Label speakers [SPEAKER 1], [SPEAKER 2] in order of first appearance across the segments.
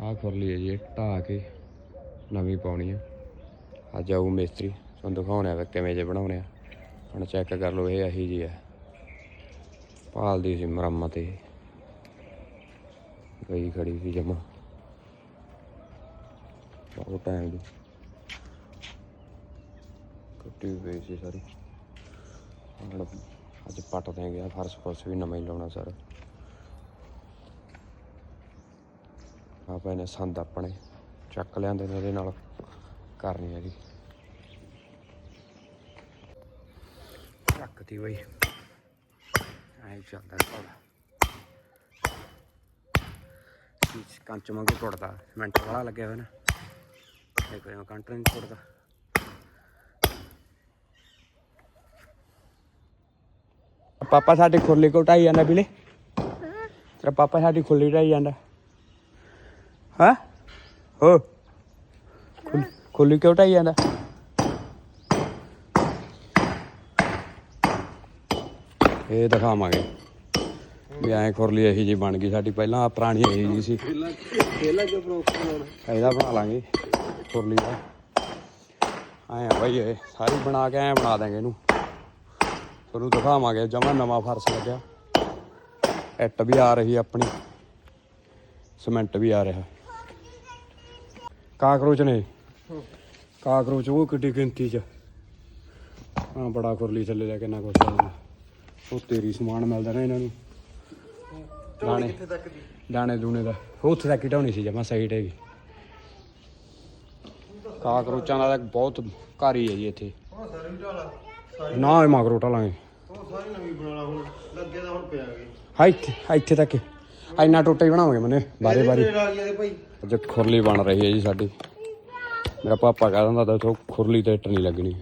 [SPEAKER 1] ਆਹ ਖੁਰਲੀ ਹੈ ਜੀ ਇਹ ਢਾਹ ਕੇ ਨਵੀਂ ਪਾਉਣੀ ਆ। ਅੱਜ ਆਊ ਮਿਸਤਰੀ, ਤੁਹਾਨੂੰ ਦਿਖਾਉਣੇ ਆ ਕਿਵੇਂ ਜੇ ਬਣਾਉਣੇ ਆ। ਹੁਣ ਚੈੱਕ ਕਰ ਲਓ, ਇਹ ਇਹੀ ਜੀ ਹੈ ਭਾਲਦੀ ਸੀ ਮੁਰੰਮਤ ਇਹ। ਗਈ ਖੜੀ ਸੀ ਜਮਾ। ਬਹੁਤ ਟਾਈਮ ਦੀ। ਟੁੱਟੀ ਹੋਈ ਪਈ ਸੀ ਸਾਰੀ। ਹੁਣ ਅੱਜ ਪੱਟ ਦੇ ਗਿਆ ਫਰਸ਼ ਫਰਸ਼ ਵੀ ਨਵਾਂ ਹੀ ਲਾਉਣਾ ਸਰ। ਆਪਾਂ ਇਹਨੇ ਸੰਦ ਆਪਣੇ ਚੱਕ ਲਿਆਂਦੇ ਨੇ ਇਹਦੇ ਨਾਲ, ਕਰਨੀ ਹੈਗੀ। ਚੱਕਦੀ ਚੱਕਤੀ ਬਈ। ਐ ਚੱਲਦਾ ਕੋਲਾ ਇਸ ਕੰਚ ਵਾਂਗੂ ਟੁੱਟਦਾ ਸਿਮੈਂਟ ਵਾਲਾ ਲੱਗਿਆ ਹੋਇਆ ਨਾ। ਦੇਖੋ ਇਹ ਕੰਟ ਨਹੀਂ ਟੁੱਟਦਾ ਪਾਪਾ ਸਾਡੀ ਖੁਰਲੀ ਕੋ ਢਾਈ ਜਾਂਦਾ ਬਿਲੇ ਤੇਰਾ ਪਾਪਾ ਸਾਡੀ ਖੁਰਲੀ ਢਾਈ ਜਾਂਦਾ। ਹਾਂ? ਹੋ। ਖੁਰਲੀ ਕਿਉਂ ਢਾਈ ਜਾਂਦਾ? ਇਹ ਦਿਖਾਵਾਂਗੇ। ਵੀ ਐਂ ਖੁਰਲੀ ਇਹੀ ਜੀ ਬਣ ਗਈ ਸਾਡੀ ਪਹਿਲਾਂ ਆਹ ਪੁਰਾਣੀ ਇਹੀ ਜੀ ਸੀ।
[SPEAKER 2] ਪਹਿਲਾਂ ਜੋ ਪ੍ਰੋਫੈਸਰ
[SPEAKER 1] ਇਹਦਾ ਬਣਾ ਲਾਂਗੇ ਖੁਰਲੀ ਦਾ। ਐਂ ਆ ਬਈ ਇਹ ਸਾਰੀ ਬਣਾ ਕੇ ਐਂ ਬਣਾ ਦਾਂਗੇ ਇਹਨੂੰ। ਤੁਹਾਨੂੰ ਦਿਖਾਵਾਂਗੇ ਜਮਾ ਨਵਾਂ ਫਰਸ਼ ਲੱਗਿਆ। ਇੱਟ ਵੀ ਆ ਰਹੀ ਆਪਣੀ। ਸੀਮੈਂਟ ਵੀ ਆ ਰਿਹਾ। ਕਾਕਰੋਚ ਨੇ। ਕਾਕਰੋਚ ਉਹ ਕਿੱਡੀ ਗਿਣਤੀ ਚ। ਹਾਂ ਬੜਾ ਖੁਰਲੀ ਥੱਲੇ ਲੈ ਕੇ ਨਾ ਕੁਛ ਉਹ ਤੇਰੀ ਸਮਾਨ ਮਿਲਦਾ ਨਾ ਇਹਨਾਂ ਨੂੰ। ਦਾਣੇ। ਦਾਣੇ ਦੂਣੇ ਦਾ। ਉਹ ਉੱਥੇ ਤੱਕ ਢਾਉਣੀ ਸੀ ਜਮਾ ਸਾਈਡ ਹੈਗੀ। ਕਾਕਰੋਚਾਂ ਦਾ ਤਾਂ ਬਹੁਤ ਘਰ ਹੀ ਹੈ ਜੀ ਇੱਥੇ। ਨਾ ਇਹ
[SPEAKER 2] ਹੁਣ। ਲੱਗੇ
[SPEAKER 1] ਹਾਂ ਇੱਥੇ ਇੱਥੇ ਤੱਕ। ਇੰਨਾ ਟੋਟਾ ਹੀ ਬਣਾਵਾਂਗੇ ਮਨੇ ਬਾਰੇ ਬਾਰੇ ਅੱਜ ਖੁਰਲੀ ਬਣ ਰਹੀ ਹੈ ਜੀ ਸਾਡੀ। ਮੇਰਾ ਪਾਪਾ ਕਹਿ ਦਿੰਦਾ ਦੱਸੋ ਖੁਰਲੀ ਤੇ ਇੱਟ ਨਹੀਂ ਲੱਗਣੀ।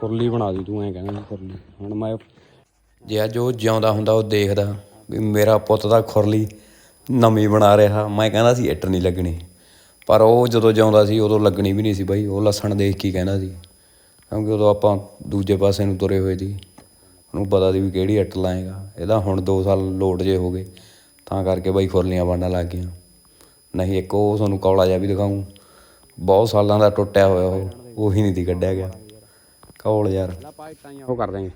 [SPEAKER 1] ਖੁਰਲੀ ਬਣਾ ਦੀ ਤੂੰ ਐਂ ਕਹਿੰਦਾ ਸੀ ਖੁਰਲੀ। ਹੁਣ ਮੈਂ ਜੇ ਅੱਜ ਉਹ ਜਿਉਂਦਾ ਹੁੰਦਾ, ਉਹ ਦੇਖਦਾ ਵੀ ਮੇਰਾ ਪੁੱਤ ਦਾ ਖੁਰਲੀ ਨਵੀਂ ਬਣਾ ਰਿਹਾ। ਮੈਂ ਕਹਿੰਦਾ ਸੀ ਇੱਟ ਨਹੀਂ ਲੱਗਣੀ। ਪਰ ਉਹ ਜਦੋਂ ਜਿਉਂਦਾ ਸੀ, ਉਦੋਂ ਲੱਗਣੀ ਵੀ ਨਹੀਂ ਸੀ ਬਾਈ। ਉਹ ਲੱਸਣ ਦੇਖ ਕੇ ਕਹਿੰਦਾ ਸੀ। ਕਿਉਂਕਿ ਉਦੋਂ ਆਪਾਂ ਦੂਜੇ ਪਾਸੇ ਨੂੰ ਤੁਰੇ ਹੋਏ ਸੀ। ਉਹਨੂੰ ਪਤਾ ਸੀ ਵੀ ਕਿਹੜੀ ਇੱਟ ਲਾਏਗਾ। ਇਹਦਾ ਹੁਣ 2 ਸਾਲ ਲੋਡ ਜੇ ਹੋ ਗਏ। ਤਾਂ ਕਰਕੇ ਬਾਈ ਖੁਰਲੀਆਂ ਬਣਨ ਲੱਗ ਗਈਆਂ। ਨਹੀਂ, ਇੱਕ ਉਹ ਤੁਹਾਨੂੰ ਕੌਲਾ ਜਿਹਾ ਵੀ ਦਿਖਾਊਂ। ਬਹੁਤ ਸਾਲਾਂ ਦਾ ਟੁੱਟਿਆ ਹੋਇਆ ਉਹ, ਉਹੀ ਨਹੀਂ ਦੀ ਕੱਢਿਆ ਗਿਆ। ਕੌਲ ਯਾਰ। ਉਹ ਕਰ ਦਾਂਗੇ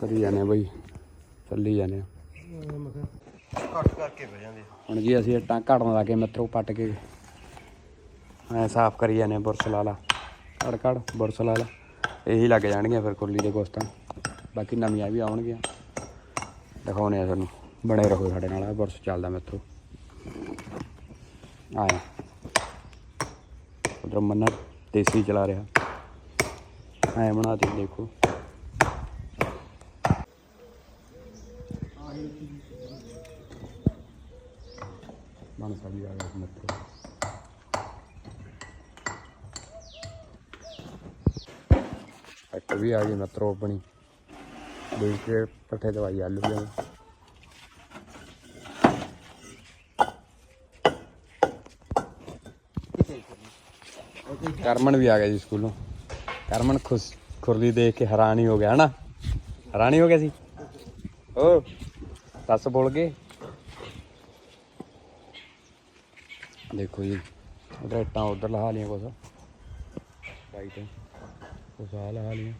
[SPEAKER 1] ਕਰੀ ਜਾਣੇ ਬਈ। ਚੱਲੀ ਜਾਣੇ
[SPEAKER 2] ਕੱਟ ਕਰਕੇ ਬਹਿ ਜਾਂਦੇ
[SPEAKER 1] ਹੁਣ ਜੀ ਅਸੀਂ ਇੱਟਾਂ ਘੜਨ ਲਾ ਕੇ ਮਿੱਤਰੋ ਪੱਟ ਕੇ। ਐ ਸਾਫ਼ ਕਰੀ ਜਾਣੇ ਬੁਰਸ਼ ਲਾ ਲਾ। ਕੜ ਕੜ ਬੁਰਸ਼ ਲਾ ਲਾ। ਇਹੀ ਲੱਗ ਜਾਣਗੀਆਂ ਫਿਰ ਕੁੱਲੀ ਦੇ ਕੁਛ ਬਾਕੀ ਨਵੀਆਂ ਵੀ ਆਉਣਗੀਆਂ। ਦਿਖਾਉਣੇ ਆ ਤੁਹਾਨੂੰ। ਬਣੇ ਰਹੋ ਸਾਡੇ ਨਾਲ, ਆਹ ਬੁਰਸ਼ ਚੱਲਦਾ ਮਿੱਤਰੋ ਆਇਆ। ਉਧਰ ਮੰਨਾ ਦੇਸੀ ਚਲਾ ਰਿਹਾ। ਐ ਬਣਾਤੀ ਦੇਖੋ। ਬਣ ਸਕਦੀ ਆ ਗਿਆ ਮਿੱਤਰੋ ਇੱਕ ਵੀ ਆ ਗਈ ਮਿੱਤਰੋ ਆਪਣੀ ਦੇਖ ਕੇ ਪੱਠੇ ਦਵਾਈ ਆਲੂ ਦੇ। ਕਰਮਨ ਵੀ ਆ ਗਿਆ ਜੀ ਸਕੂਲੋਂ। ਕਰਮਨ ਖੁਸ਼, ਖੁਰਲੀ ਦੇਖ ਕੇ ਹੈਰਾਨ ਹੀ ਹੋ ਗਿਆ, ਹਨਾ? ਹੈਰਾਨ ਹੀ ਹੋ ਗਿਆ ਸੀ? ਓ ਦੱਸ ਬੋਲ ਗਏ। ਦੇਖੋ ਜੀ, ਉਧਰ ਇੱਟਾਂ ਉਧਰ ਲਹਾ ਲੀਆਂ ਕੁਛ। ਬਾਈ ਕੁਛ ਆ ਲਹਾ ਲੀਆਂ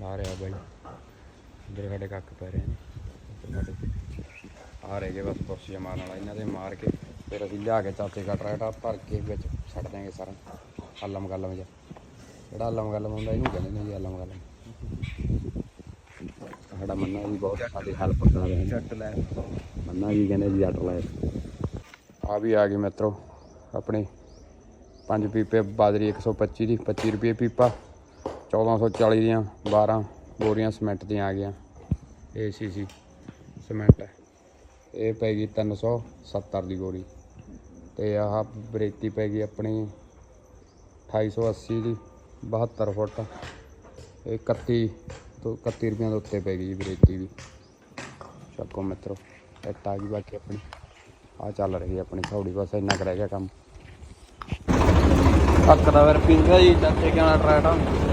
[SPEAKER 1] ਲਾ ਰਿਹਾ ਬਾਈ। ਇਧਰ ਸਾਡੇ ਕੱਕ ਪੈ ਰਹੇ ਨੇ। ਇੱਧਰ ਆ ਰਹੇ ਗਏ ਬਸ ਕੁਰਸੀਆਂ ਮਾਰਨ ਵਾਲਾ, ਇਹਨਾਂ ਦੇ ਮਾਰ ਕੇ। ਫਿਰ ਅਸੀਂ ਲਿਆ ਕੇ ਚਾਚੇ ਦਾ ਟਰੈਕਟਰ ਭਰ ਕੇ ਵਿੱਚ। ਛੱਡ ਦਿਆਂਗੇ ਸਾਰਾ ਹੱਲਮ ਗਲਮ ਜਿਹਾ। ਜਿਹੜਾ ਹੱਲਮ ਗਲਮ ਹੁੰਦਾ ਇਹਨੂੰ ਕਹਿੰਦੇ ਨੇ ਜੀ ਹੱਲਮ ਗਲਮ। ਸਾਡਾ ਮੰਨਾ ਜੀ ਬਹੁਤ ਸਾਡੀ ਹੈਲਪ ਕਰ ਰਿਹਾ ਜੱਟ ਲੈ। ਮੰਨਾ ਜੀ ਕਹਿੰਦੇ ਜੀ ਜੱਟ ਲੈ। ਆ ਵੀ ਆ ਗਈ ਮਿੱਤਰੋ ਆਪਣੀ ਪੰਜ ਪੀਪੇ ਬਾਜਰੀ 125 ਦੀ 25 ਰੁਪਏ ਪੀਪਾ 1440 ਦੀਆਂ 12 ਬੋਰੀਆਂ ਸੀਮੈਂਟ ਦੀਆਂ ਆ ਗਈਆਂ। ਏਸੀਸੀ ਸੀਮੈਂਟ ਹੈ। ਇਹ ਪੈ ਗਈ 370 ਦੀ ਬੋਰੀ। ਤੇ ਆਹ ਬਰੇਤੀ ਪੈ ਗਈ ਆਪਣੀ 2880 ਦੀ 72 ਫੁੱਟ। ਇਹ 31 ਤੋਂ 31 ਰੁਪਈਆਂ ਦੇ ਉੱਤੇ ਪੈ ਗਈ ਜੀ ਬਰੇਤੀ ਵੀ। ਚੱਕੋ ਮਿੱਤਰੋ ਇੱਟ ਆ ਗਈ ਬਾਕੀ ਆਪਣੀ ਆ ਚੱਲ ਰਹੀ ਆਪਣੀ ਥੋੜੀ ਬਸ ਇੰਨਾ ਕੁ ਗਿਆ ਕੰਮ। ਅੱਕ ਦਾ ਫਿਰ ਪਿੰਗਾ ਜੀ ਚਾਚੇ ਕਿਹਨਾਂ ਟਰੈਕਟਰ।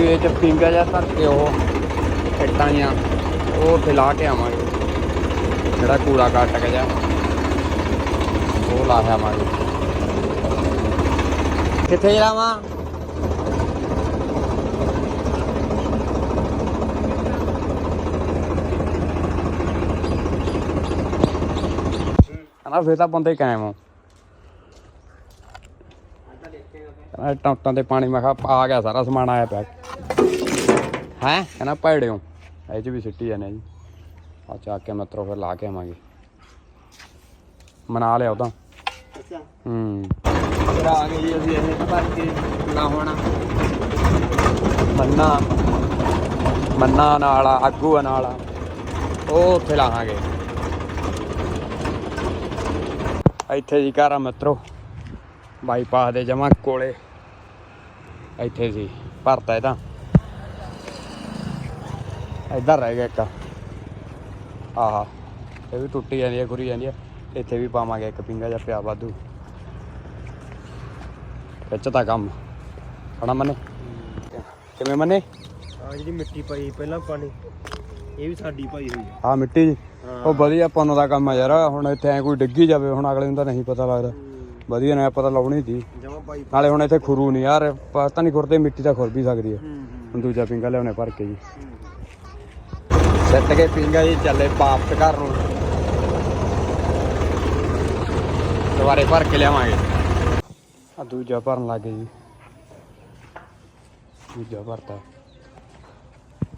[SPEAKER 1] ਕਿਉਂਕਿ ਇਹ ਚ ਪਿੰਗਾ ਜਾਂ ਧਰ ਕੇ ਉਹ ਇੱਟਾਂ ਜਾਂ ਉਹ ਉੱਥੇ ਲਾ ਕੇ ਆਵਾਂਗੇ। ਜਿਹੜਾ ਕੂੜਾ ਕੱਟ ਕੇ ਜਾ, ਉਹ ਲਾ ਕੇ ਆਵਾਂਗੇ। ਕਿੱਥੇ ਜਾਵਾਂ? ਹਨਾ ਫੇਰ ਤਾਂ ਬੰਦੇ ਕਾਇਮ ਹੋ। ਕਹਿੰਦਾ ਤੇ ਪਾਣੀ, ਮੈਂ ਕਿਹਾ ਆ ਗਿਆ ਸਾਰਾ ਸਮਾਨ ਆਇਆ ਪਿਆ। ਹੈ? ਕਹਿੰਦਾ ਭੈੜਿਓ ਇਹ ਚ ਵੀ ਸਿੱਟੀ ਜਾਂਦੇ ਜੀ। ਆ ਚੱਕ ਕੇ ਮਿੱਤਰੋ ਫਿਰ ਲਾ ਕੇ ਆਵਾਂਗੇ। ਮਨਾ ਲਿਆ ਉਹਦਾ।
[SPEAKER 2] ਅੱਛਾ।
[SPEAKER 1] ਹੂੰ।
[SPEAKER 2] ਫਿਰ ਆ ਗਏ ਜੀ ਅਸੀਂ ਇਹ ਭਰ ਕੇ ਨਾ ਹੋਣਾ
[SPEAKER 1] ਮੰਨਾ। ਮੰਨਾ ਨਾਲ ਆ, ਆਗੂ ਨਾਲ ਆ। ਉਹ ਉੱਥੇ ਲਾਹਾਂਗੇ ਇੱਥੇ ਜੀ ਘਰ ਆ ਮਿੱਤਰੋ। ਬਾਈਪਾਸ ਦੇ ਜਮਾ ਕੋਲੇ। ਇੱਥੇ ਸੀ ਭਰਤਾ ਇਹ ਤਾਂ ਇੱਧਰ ਰਹਿ ਗਿਆ ਇੱਕ। ਆਹਾ ਇਹ ਵੀ ਟੁੱਟੀ ਜਾਂਦੀ ਹੈ ਖੁਰੀ ਜਾਂਦੀ ਹੈ ਇੱਥੇ ਵੀ ਪਾਵਾਂਗੇ ਇੱਕ ਪਿੰਗਾ ਜਿਹਾ ਪਿਆ ਵਾਧੂ। ਵਿੱਚ ਤਾਂ ਕੰਮ। ਹਣਾ ਮਨੇ? ਕਿਵੇਂ ਮਨੇ?
[SPEAKER 2] ਆ ਜਿਹੜੀ ਮਿੱਟੀ ਪਾਈ ਪਹਿਲਾਂ ਪਾਣੀ। ਇਹ ਵੀ ਸਾਡੀ ਪਾਈ ਹੋਈ ਹੈ
[SPEAKER 1] ਆ ਮਿੱਟੀ ਜੀ? ਉਹ ਵਧੀਆ ਪੁੰਨ ਦਾ ਕੰਮ ਆ ਯਾਰ। ਹੁਣ ਇੱਥੇ ਐ ਕੋਈ ਡਿੱਗੀ ਜਾਵੇ ਹੁਣ ਅਗਲੇ ਨੂੰ ਤਾਂ ਨਹੀਂ ਪਤਾ ਲੱਗਦਾ। ਵਧੀਆ ਨਾ ਪਤਾ ਲਾਉਣੀ ਸੀ। ਨਾਲੇ ਹੁਣ ਇੱਥੇ ਖੁਰੂ ਨਹੀਂ ਯਾਰ। ਪਤਾ ਨਹੀਂ ਖੁਰਦੇ ਮਿੱਟੀ ਤਾਂ ਖੁਰ ਵੀ ਸਕਦੀ ਹੂੰ ਹੁਣ ਦੂਜਾ ਪਿੰਗਾ ਲਿਆਉਣੇ ਭਰ ਕੇ ਜੀ। ਸਿੱਟ ਕੇ ਪਿੰਗਾ ਜੀ, ਚੱਲੇ ਵਾਪਸ ਘਰ ਨੂੰ। ਦੁਬਾਰੇ ਭਰ ਕੇ ਲਿਆਵਾਂਗੇ। ਆ ਦੂਜਾ ਭਰਨ ਲੱਗ ਗਏ ਜੀ। ਦੂਜਾ ਭਰਤਾ।